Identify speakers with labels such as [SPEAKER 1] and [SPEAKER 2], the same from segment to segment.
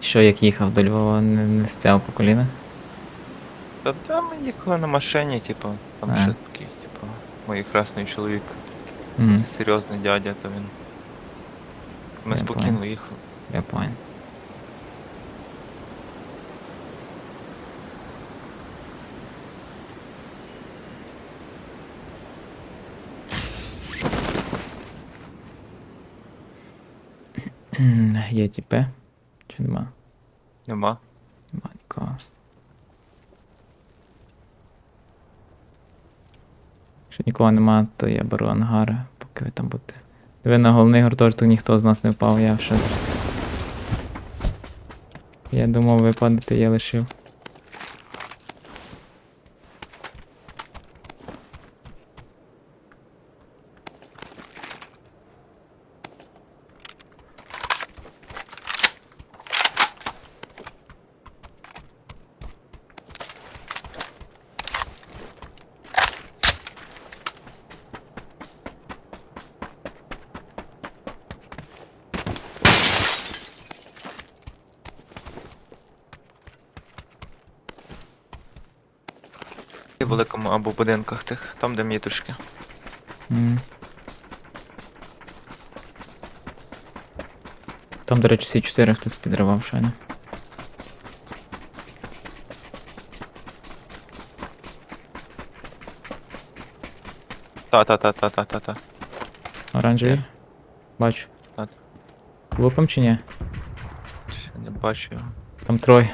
[SPEAKER 1] Що, як їхав до Львова, не, не стяв по коліна?
[SPEAKER 2] Та там ми їхали на машині, типу, там
[SPEAKER 1] А.
[SPEAKER 2] ще такий, типу, мій хресний чоловік,
[SPEAKER 1] Угу.
[SPEAKER 2] серйозний дядя, то він. Ми
[SPEAKER 1] Я
[SPEAKER 2] спокійно
[SPEAKER 1] понял.
[SPEAKER 2] їхали.
[SPEAKER 1] Я понял. Є тіпе? Чи нема?
[SPEAKER 2] Нема.
[SPEAKER 1] Нема нікого. Якщо нікого нема, то я беру ангари, поки ви там будете. Ви на головний гуртожиток ніхто з нас не впав, я в шоці. Я думав, ви падете, я лишив.
[SPEAKER 2] Великому або будинках тих, там де мітушки.
[SPEAKER 1] М. Там, до речі, всі чотири хтось підривав щойно.
[SPEAKER 2] Та-та-та-та-та-та-та.
[SPEAKER 1] Оранжевий?
[SPEAKER 2] Є.
[SPEAKER 1] Бачу.
[SPEAKER 2] Так.
[SPEAKER 1] Лупом чи ні?
[SPEAKER 2] Ще не бачу його.
[SPEAKER 1] Там троє.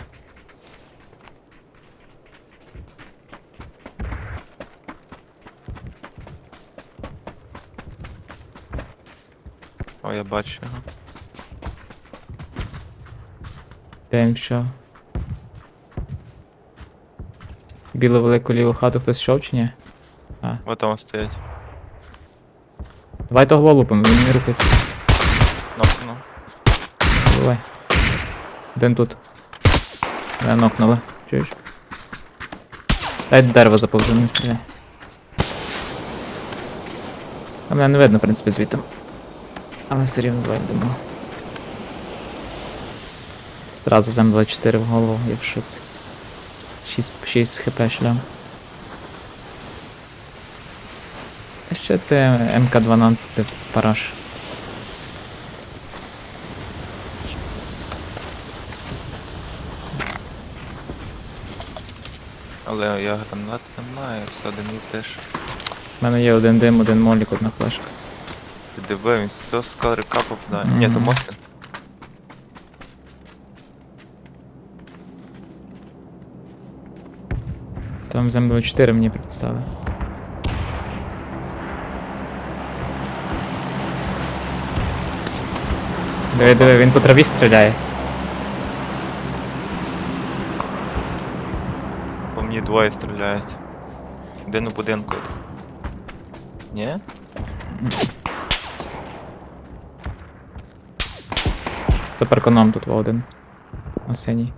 [SPEAKER 2] О, я бачу його.
[SPEAKER 1] Де він? Білу велику ліву хату хтось йшов чи ні? А.
[SPEAKER 2] Вот там стоять.
[SPEAKER 1] Давай того лупом, він не рухається.
[SPEAKER 2] Нокну.
[SPEAKER 1] Давай. Один тут. Мене нокнули. Чуєш? Дай дерево заповзу, не стріляй. А мене не видно, в принципі, звідти. Але все рівно давай йдемо. Зразу зем 24 в голову, я в шоці. 6, 6 хп шлям. А ще це МК-12, це параш.
[SPEAKER 2] Але я гранат не маю, все один їх теж.
[SPEAKER 1] У мене є один дим, один молік, одна флешка.
[SPEAKER 2] Диви, він все з калрика попадає. Ні, то. Мосін.
[SPEAKER 1] Там зем 24 мені приписали. Диви, диви, він по траві стріляє.
[SPEAKER 2] По мені двоє стріляють. Один у будинку. Ні?
[SPEAKER 1] За парконом тут один. На синій.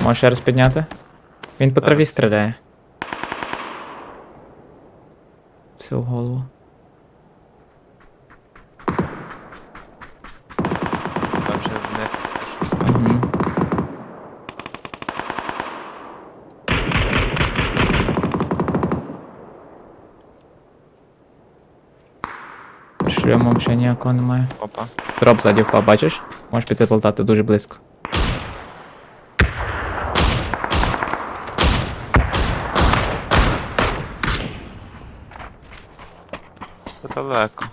[SPEAKER 1] Можеш ще раз підняти? Він по траві стріляє. Все в голову.
[SPEAKER 2] Ще
[SPEAKER 1] ніякого немає.
[SPEAKER 2] Опа.
[SPEAKER 1] Дроп ззаді впав, бачиш? Можеш піти полтати дуже близько.
[SPEAKER 2] Це далеко.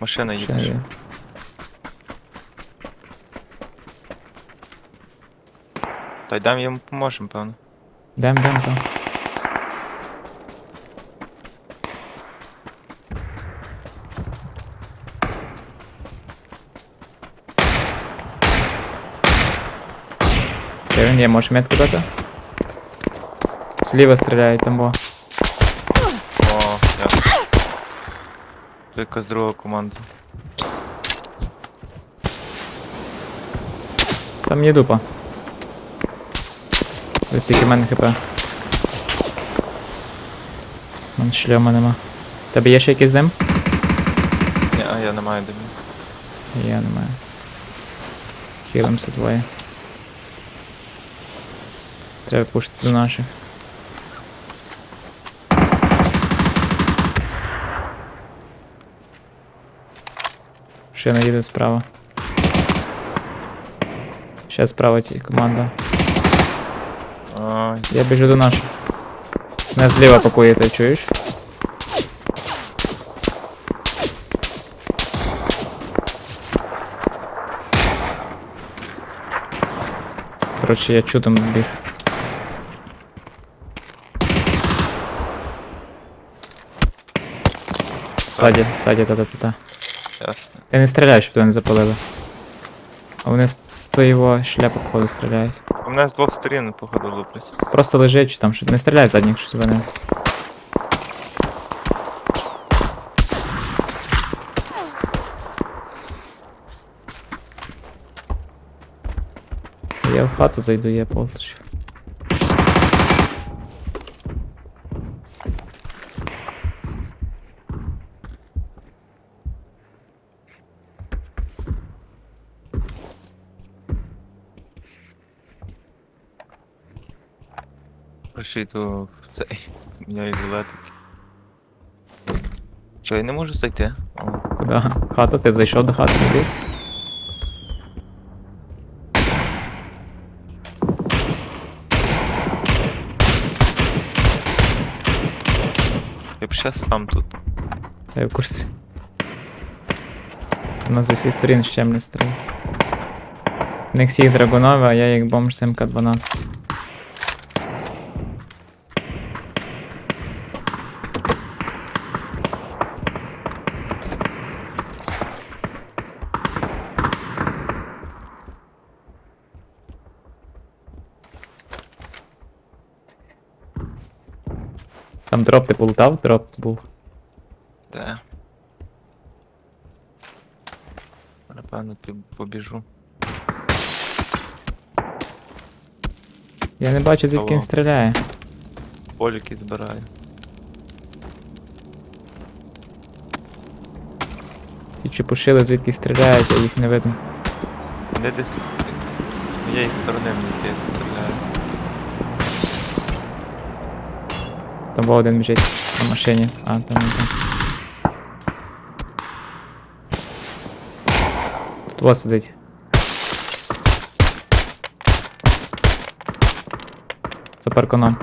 [SPEAKER 2] Машина
[SPEAKER 1] Ще
[SPEAKER 2] їде.
[SPEAKER 1] є.
[SPEAKER 2] Та йдемо йому поможемо, певно.
[SPEAKER 1] Дем, дем, дем. Де він є, можеш метку дати? Зліва стріляють там, бо.
[SPEAKER 2] О, я. Тільки з другого команди.
[SPEAKER 1] Там є дупа. Ось скільки в мене хп. У мене шльома нема. Тебе є ще якийсь дим?
[SPEAKER 2] Ні, а я не маю димів.
[SPEAKER 1] Я не маю. Хілимося двоє. Треба пушити до наших. Ще не їде справа. Ще справа ті команда.
[SPEAKER 2] Ай,
[SPEAKER 1] Я біжу до наших. Не зліва пакуєте, чуєш? Коротше, я чутом біг. Саді, саді, та-та-та-та.
[SPEAKER 2] ясно.
[SPEAKER 1] Ти не стріляй, щоб тебе не запалили. А вони з твоєго шляпу походу стріляють.
[SPEAKER 2] У мене з двох сторін, походу, луплять.
[SPEAKER 1] Просто лежить чи там що. Не стріляй з задніх, що тебе не. Я в хату зайду, я полчу.
[SPEAKER 2] Йду в цей. Міняю. Що, я не можу зайти? О,
[SPEAKER 1] Куди? Хата, ти зайшов до хати тобі?
[SPEAKER 2] я б ще сам тут.
[SPEAKER 1] Та я в курсі. У нас зі всіх сторін щемлі стріли. В них всіх драгонові, а я як бомж з МК-12. Там дроп ти полутав, дроп був.
[SPEAKER 2] Де? Напевно, ти побіжу.
[SPEAKER 1] Я не бачу, звідки він стріляє.
[SPEAKER 2] Поліки збираю.
[SPEAKER 1] Ті чепушили, звідки стріляють, а їх не видно.
[SPEAKER 2] Де десь з моєї сторони, мені здається,
[SPEAKER 1] Там був один біжить на машині. А, там не там. Тут во сидить. За парконом.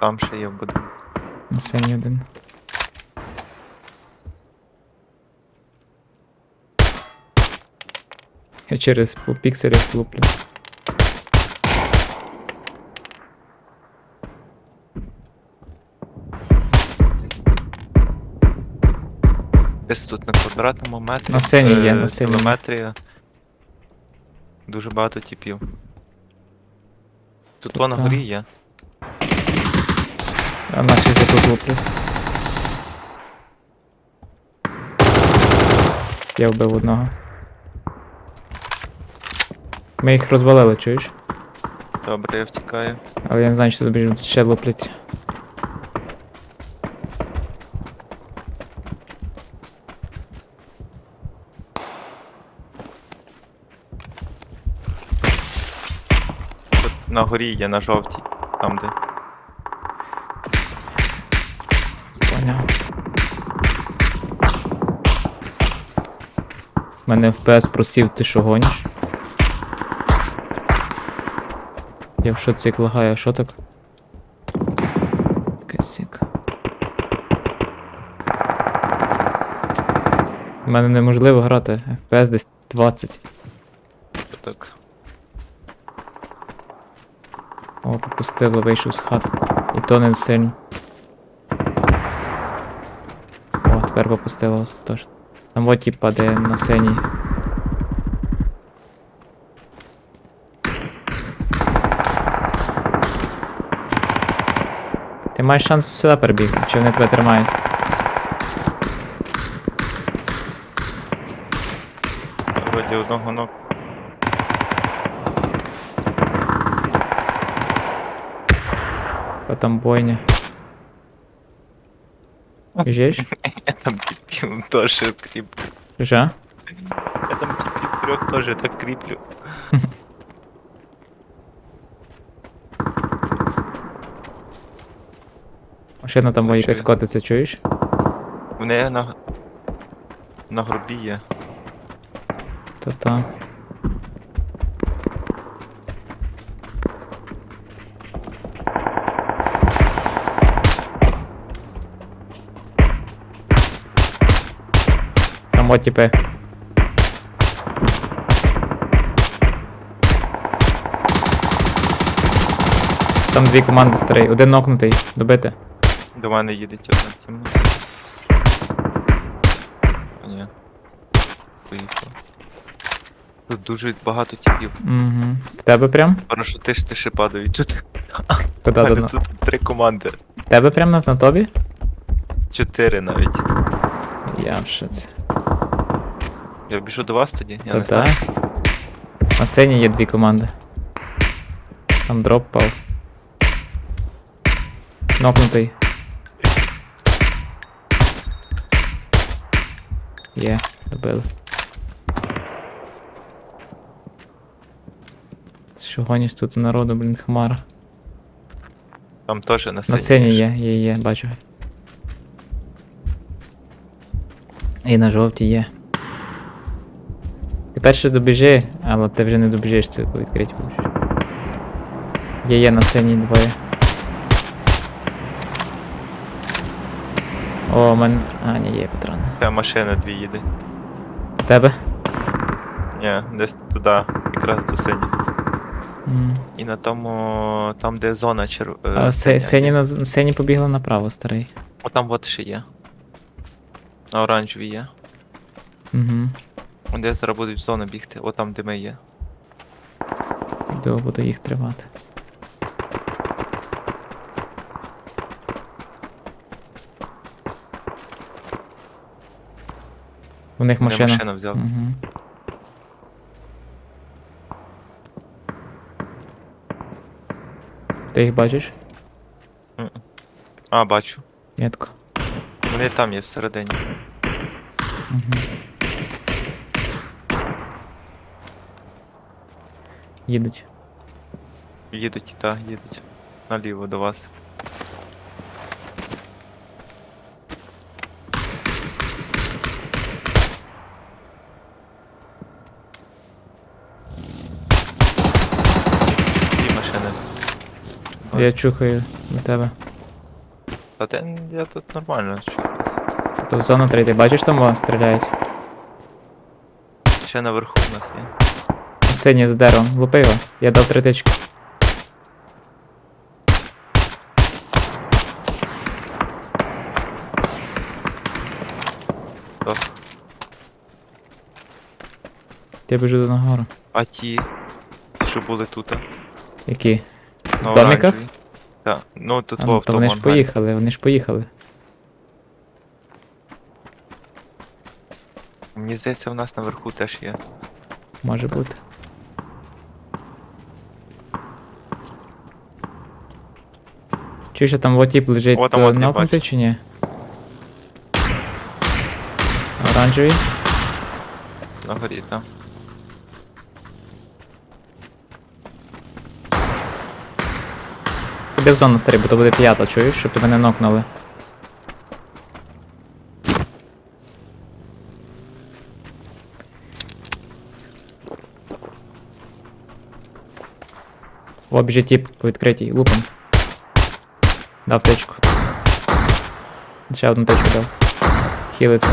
[SPEAKER 2] Там ще є в будинку.
[SPEAKER 1] На синій один. Я через пікселі луплю.
[SPEAKER 2] Десь тут на квадратному метрі.
[SPEAKER 1] На синій є,
[SPEAKER 2] е,
[SPEAKER 1] на синій.
[SPEAKER 2] Кілометрі. Дуже багато типів. Тут
[SPEAKER 1] Тут
[SPEAKER 2] вона
[SPEAKER 1] та.
[SPEAKER 2] горі є.
[SPEAKER 1] А наші вже тут луплять. Я вбив одного. Ми їх розвалили, чуєш?
[SPEAKER 2] Добре, я втікаю.
[SPEAKER 1] Але я не знаю, що тобі тут ще луплять.
[SPEAKER 2] На горі є, на жовтій. Там де.
[SPEAKER 1] Поняв. Мене FPS просів, ти що гониш? Я в шоці лагаю, а що так? Косик. У мене неможливо грати. FPS десь 20.
[SPEAKER 2] Так.
[SPEAKER 1] О, попустило, вийшов з хати. І то не сильно. О, тепер попустило остаточно. Там от тіп падає на синій. Ти маєш шанс сюди перебігти, чи вони тебе тримають?
[SPEAKER 2] Вроді одного ног.
[SPEAKER 1] там бойня. Біжиш?
[SPEAKER 2] Я там типів теж тип.
[SPEAKER 1] Біжа?
[SPEAKER 2] Я там типів трьох теж так кріплю.
[SPEAKER 1] Машина там
[SPEAKER 2] Ну,
[SPEAKER 1] якась котиться, чуєш?
[SPEAKER 2] В неї на. На грубі є.
[SPEAKER 1] То Там от типи. Там дві команди старий, один нокнутий, добити.
[SPEAKER 2] До мене їде одна тімна. А ні. Поїхав. Тут дуже багато типів.
[SPEAKER 1] Угу. В тебе прям?
[SPEAKER 2] Парашути ж ти ще падають. Тут,
[SPEAKER 1] Куди
[SPEAKER 2] У
[SPEAKER 1] до
[SPEAKER 2] тут три команди.
[SPEAKER 1] В тебе прям на, на тобі?
[SPEAKER 2] Чотири навіть.
[SPEAKER 1] Я в шоці.
[SPEAKER 2] Я біжу до вас тоді? Я
[SPEAKER 1] Та
[SPEAKER 2] не
[SPEAKER 1] та.
[SPEAKER 2] знаю.
[SPEAKER 1] На сцені є дві команди. Там дроп пав. Нокнутий. Є, добили. Що гониш тут народу, блін, хмара.
[SPEAKER 2] Там теж на
[SPEAKER 1] На
[SPEAKER 2] сцені.
[SPEAKER 1] сцені є, є, є, бачу. І на жовтій є. Ти перше добіжи, але ти вже не добіжиш, це відкриті побіжиш. Є, є на сцені двоє. О, у мене. А, ні, є патрон.
[SPEAKER 2] Та машина дві їде.
[SPEAKER 1] Тебе?
[SPEAKER 2] Ні, десь туди, якраз до синіх.
[SPEAKER 1] М.
[SPEAKER 2] І на тому, там де зона черв... е,
[SPEAKER 1] А сені, на, сені побігла направо, старий.
[SPEAKER 2] О, там от ще є. На оранжевій є.
[SPEAKER 1] Угу.
[SPEAKER 2] Вони зараз будуть в зону бігти, о там де ми є.
[SPEAKER 1] Йду, буду їх тримати. У них машина.
[SPEAKER 2] машину взяли.
[SPEAKER 1] Угу. Ти їх бачиш?
[SPEAKER 2] А, бачу.
[SPEAKER 1] Метко.
[SPEAKER 2] Вони там є всередині.
[SPEAKER 1] Угу. Їдуть.
[SPEAKER 2] Їдуть, та, їдуть. Наліво до вас. Дві машини.
[SPEAKER 1] Я чухаю на тебе.
[SPEAKER 2] Та ти, я тут нормально.
[SPEAKER 1] То в зону трейди. Бачиш там о, стріляють?
[SPEAKER 2] Ще наверху в нас є.
[SPEAKER 1] Синій за деревом. Лупи його. Я дав три тички.
[SPEAKER 2] То.
[SPEAKER 1] Я біжу до нагору.
[SPEAKER 2] А ті, ті, що були тут.
[SPEAKER 1] Які?
[SPEAKER 2] На
[SPEAKER 1] В домиках?
[SPEAKER 2] оранжевій. Так, ну тут
[SPEAKER 1] А, ну, то вони ж поїхали, вони ж поїхали.
[SPEAKER 2] Мені здається, в нас наверху теж є.
[SPEAKER 1] Може бути. Чи ще там вот тип лежить
[SPEAKER 2] О, там
[SPEAKER 1] е, нокнутий чи ні? Оранжевий.
[SPEAKER 2] На горі, там.
[SPEAKER 1] Іди в зону старий, бо то буде п'ята, чуєш, щоб тебе не нокнули. О, біжить тип відкритій, лупом. Дав тичку. Ще одну тичку дав. Хілиться.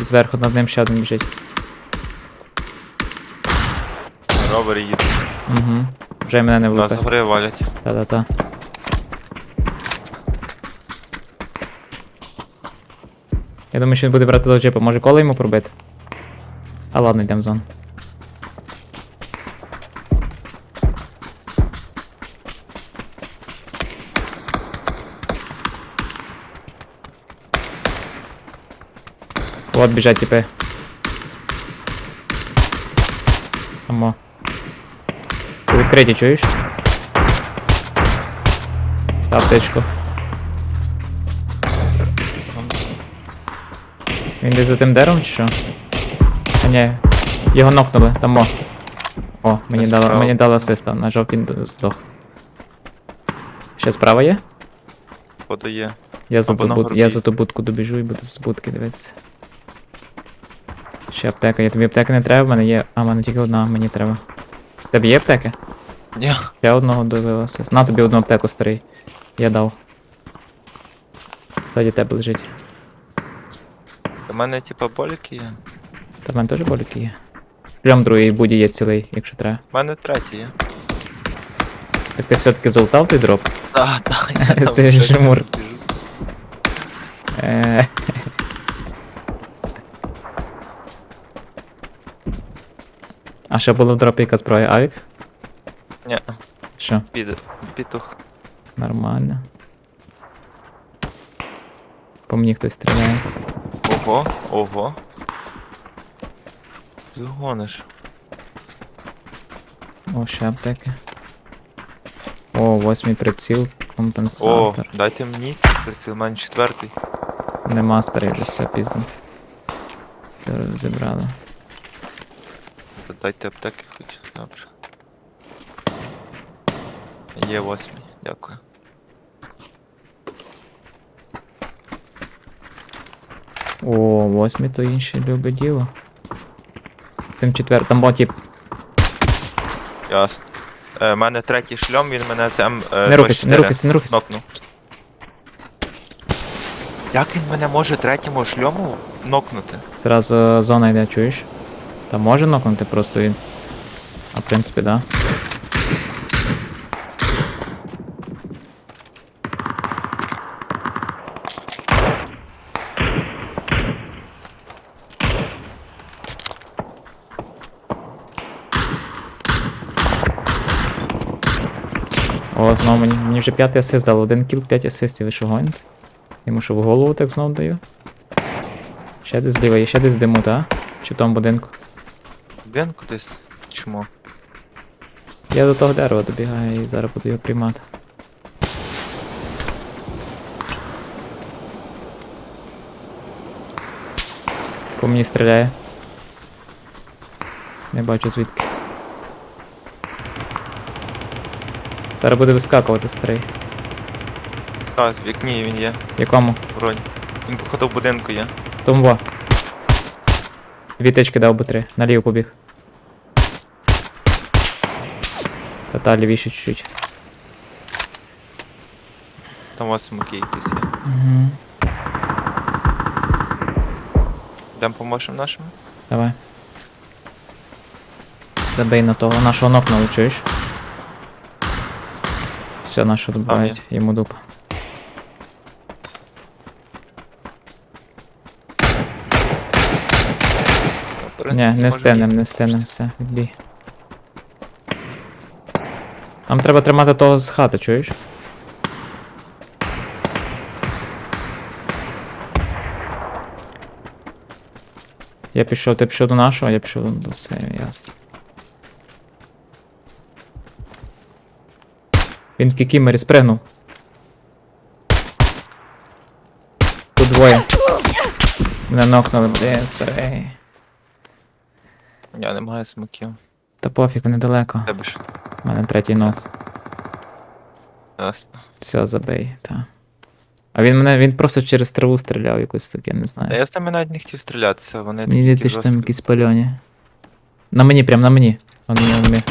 [SPEAKER 1] І зверху над ним ще один біжить.
[SPEAKER 2] Ровери їдуть.
[SPEAKER 1] Угу. Вже мене не
[SPEAKER 2] Нас
[SPEAKER 1] влупи.
[SPEAKER 2] згори валять.
[SPEAKER 1] Та-та-та. Я думаю, що він буде брати до джипа. Може коло йому пробити? А ладно, йдемо в зону. От біжать типи. Амо. Ти відкриті, чуєш? Та аптечку. Він десь за тим деревом чи що? А ні. Його нокнули, там о. О, мені
[SPEAKER 2] справа.
[SPEAKER 1] мені дало асиста, на жовтій здох. Ще справа є?
[SPEAKER 2] Подає.
[SPEAKER 1] Я за, ту буд... я за ту будку добіжу і буду з будки дивитися. Ще аптека, є тобі аптеки не треба, в мене є. А, в мене тільки одна, мені треба. Тебе є аптеки?
[SPEAKER 2] Ні.
[SPEAKER 1] Я одного дивилася. На тобі одну аптеку старий. Я дав. Ззаді тебе лежить.
[SPEAKER 2] У мене типа боліки є.
[SPEAKER 1] Та в мене теж боліки є. Прям другий буді є цілий, якщо треба.
[SPEAKER 2] У мене третій є.
[SPEAKER 1] Так ти все-таки залутав той дроп?
[SPEAKER 2] Так, так.
[SPEAKER 1] Це ж жмур. Е, А ще було в дропі яка зброя? Авік?
[SPEAKER 2] Ні,
[SPEAKER 1] Що?
[SPEAKER 2] під, пітух.
[SPEAKER 1] Нормально. По мені хтось стріляє.
[SPEAKER 2] Ого, ого. Ти гониш.
[SPEAKER 1] О, ще аптеки. О, восьмий приціл,
[SPEAKER 2] О, дайте мені приціл, мене четвертий.
[SPEAKER 1] Нема старий, вже все пізно. Все розібрали.
[SPEAKER 2] Дайте аптеки хоч. Добре. Є восьмий, дякую.
[SPEAKER 1] О, восьмий то інше любе діло. Тим четвертим, бо тип.
[SPEAKER 2] Ясно. Е, У мене третій шльом, він мене з М. е,
[SPEAKER 1] Не рухайся, не
[SPEAKER 2] 24
[SPEAKER 1] рухайся, не рухайся.
[SPEAKER 2] Нокнув. Як він мене може третьому шльому нокнути?
[SPEAKER 1] Зразу е, зона йде, чуєш? Та може нокнути просто він. А в принципі, да. О, знову мені, мені вже п'ятий асист дало, один кіл, 5 асистів, ви що гоните? Йому що в голову так знов даю? Ще десь зліва, є ще десь диму, так? Чи в тому будинку?
[SPEAKER 2] Він кудись чмо.
[SPEAKER 1] Я до того дерева добігаю і зараз буду його приймати. По мені стріляє. Не бачу звідки. Зараз буде вискакувати старий.
[SPEAKER 2] Так, в вікні він є,
[SPEAKER 1] В Якому?
[SPEAKER 2] бронь. Він походу в будинку є.
[SPEAKER 1] Тому во. Дві тички дав би три. Наліво побіг. Та та лівіше чуть-чуть.
[SPEAKER 2] Там у вас смоки якісь є.
[SPEAKER 1] Угу.
[SPEAKER 2] Йдемо поможемо нашим.
[SPEAKER 1] Давай. Забей на того, нашого нокнули, чуєш? Все, нашого добивають, йому дупа. Ні, не
[SPEAKER 2] може
[SPEAKER 1] не встигнем, все, відбій. Нам треба тримати того з хати, чуєш? Я пішов, ти пішов до нашого, я пішов до себе, ясно. Він в кікімері спригнув. Тут двоє. Мене нокнули, блін, старий.
[SPEAKER 2] Я не маю смоків.
[SPEAKER 1] Та пофіг, вони далеко.
[SPEAKER 2] Тебе ж.
[SPEAKER 1] У мене третій нок.
[SPEAKER 2] Ясно.
[SPEAKER 1] Все, забей, та. А він мене, він просто через траву стріляв якось таке, не
[SPEAKER 2] Та
[SPEAKER 1] знаю.
[SPEAKER 2] я з ними навіть не хотів стрілятися, вони
[SPEAKER 1] Мені здається, що там якісь пальоні. На мені, прям на мені. Он мені, он мені.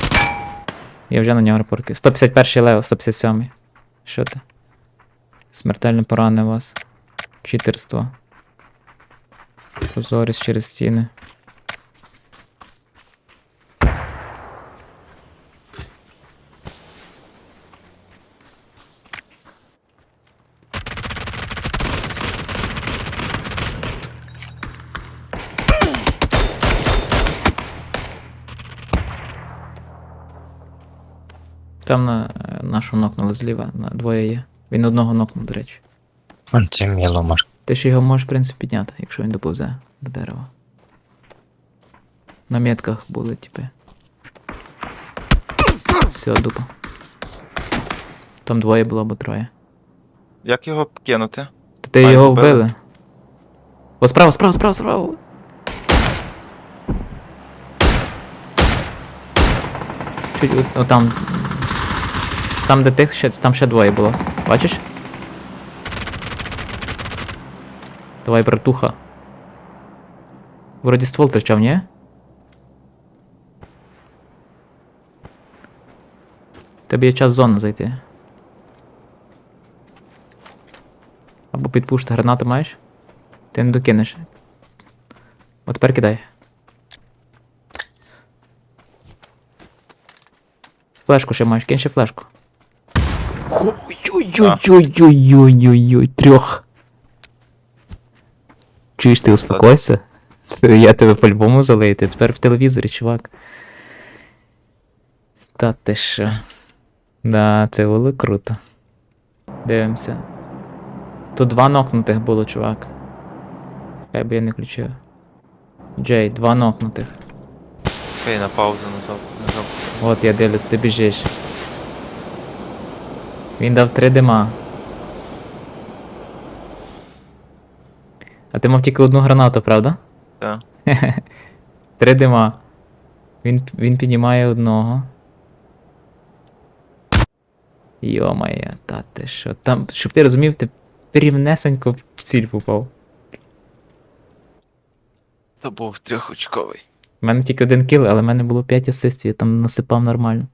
[SPEAKER 1] Я вже на нього репорки. 151 лево, 157. Що ти? Смертельно поранив вас. Читерство. Позорість через стіни. Там на нашого нокнули зліва, на двоє є. Він одного нокнув, до речі.
[SPEAKER 3] Це міломар.
[SPEAKER 1] Ти ж його можеш, в принципі, підняти, якщо він доповзе до дерева. На метках були, типи. Все, дупа. Там двоє було або троє.
[SPEAKER 2] Як його кинути?
[SPEAKER 1] Та ти
[SPEAKER 2] А,
[SPEAKER 1] його
[SPEAKER 2] вбили?
[SPEAKER 1] вбили? О, справа, справа, справа, справа. Чуть от, о, там. Де тих, ще, там ще двоє було. Бачиш? Давай, братуха. Вроді ствол торчав, ні? Тебе є час в зону зайти. Або підпушти гранату маєш? Ти не докинеш. От тепер кидай. Флешку ще маєш, кинь ще флешку. Ой-ой-ой-ой-ой-ой-ой-ой, трьох. Чуєш, ти успокойся? Я тебе по-любому залию, ти тепер в телевізорі, чувак. Та ти що? Да, це було круто. Дивимося. Тут два нокнутих було, чувак. Хай би я не включив. Джей, два нокнутих.
[SPEAKER 2] Окей, на паузу назад.
[SPEAKER 1] От я дивлюсь, ти біжиш. Він дав три дима. А ти мав тільки одну гранату, правда?
[SPEAKER 2] Так.
[SPEAKER 1] Три дима. Він, він піднімає одного. Йо-моє, та ти що? Там, щоб ти розумів, ти рівнесенько в ціль попав.
[SPEAKER 2] Це був трьохочковий.
[SPEAKER 1] У мене тільки один кіл, але в мене було 5 асистів, я там насипав нормально.